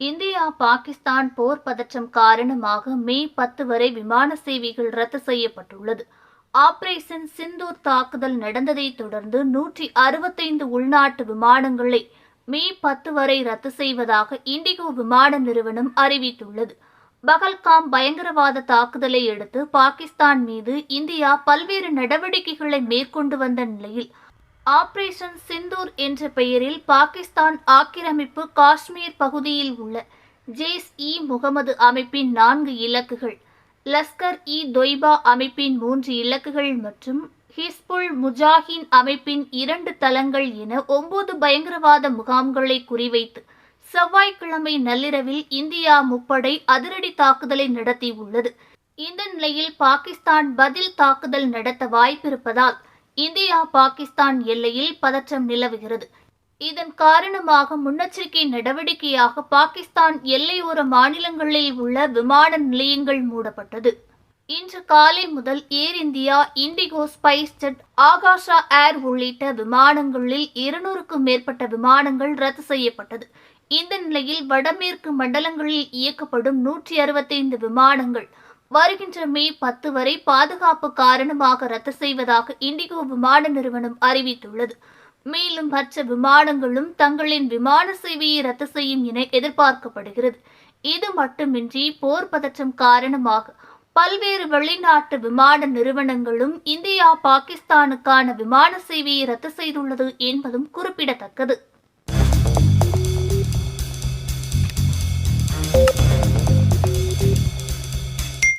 India Pakistan போர் பதற்றம் காரணமாக மே பத்து வரை விமான சேவைகள் ரத்து செய்யப்பட்டுள்ளது. ஆபரேஷன் சிந்தூர் தாக்குதல் நடந்ததைத் தொடர்ந்து நூற்றி அறுபத்தைந்து உள்நாட்டு விமானங்களை மே பத்து வரை ரத்து செய்வதாக இண்டிகோ விமான நிறுவனம் அறிவித்துள்ளது. பகல்காம் பயங்கரவாத தாக்குதலை அடுத்து பாகிஸ்தான் மீது இந்தியா பல்வேறு நடவடிக்கைகளை மேற்கொண்டு வந்த நிலையில் ஆபரேஷன் சிந்தூர் என்ற பெயரில் பாகிஸ்தான் ஆக்கிரமிப்பு காஷ்மீர் பகுதியில் உள்ள ஜெய்ஸ் இ முகமது அமைப்பின் நான்கு இலக்குகள் லஸ்கர் இ தொய்பா அமைப்பின் மூன்று இலக்குகள் மற்றும் ஹிஸ்புல் முஜாஹின் அமைப்பின் இரண்டு தளங்கள் என ஒன்பது பயங்கரவாத முகாம்களை குறிவைத்து செவ்வாய்க்கிழமை நள்ளிரவில் இந்தியா முப்படை அதிரடி தாக்குதலை நடத்தியுள்ளது. இந்த நிலையில் பாகிஸ்தான் பதில் தாக்குதல் நடத்த வாய்ப்பிருப்பதால் இந்தியா பாகிஸ்தான் எல்லையில் பதற்றம் நிலவுகிறது. இதன் காரணமாக முன்னெச்சரிக்கை நடவடிக்கையாக பாகிஸ்தான் எல்லையோர மாநிலங்களில் உள்ள விமான நிலையங்கள் மூடப்பட்டது. இன்று காலை முதல் Air India IndiGo SpiceJet Akasa Air உள்ளிட்ட விமானங்களில் இருநூறுக்கும் மேற்பட்ட விமானங்கள் ரத்து செய்யப்பட்டது. இந்த நிலையில் வடமேற்கு மண்டலங்களில் இயக்கப்படும் நூற்றி அறுபத்தைந்து விமானங்கள் வருகின்ற மே பத்து வரை பாதுகாப்பு காரணமாக ரத்து செய்வதாக இண்டிகோ விமான நிறுவனம் அறிவித்துள்ளது. மேலும் மற்ற விமானங்களும் தங்களின் விமான சேவையை ரத்து செய்யும் என எதிர்பார்க்கப்படுகிறது. இது மட்டுமின்றி போர் பதற்றம் காரணமாக பல்வேறு வெளிநாட்டு விமான நிறுவனங்களும் இந்தியா பாகிஸ்தானுக்கான விமான சேவையை ரத்து செய்துள்ளது என்பதும் குறிப்பிடத்தக்கது.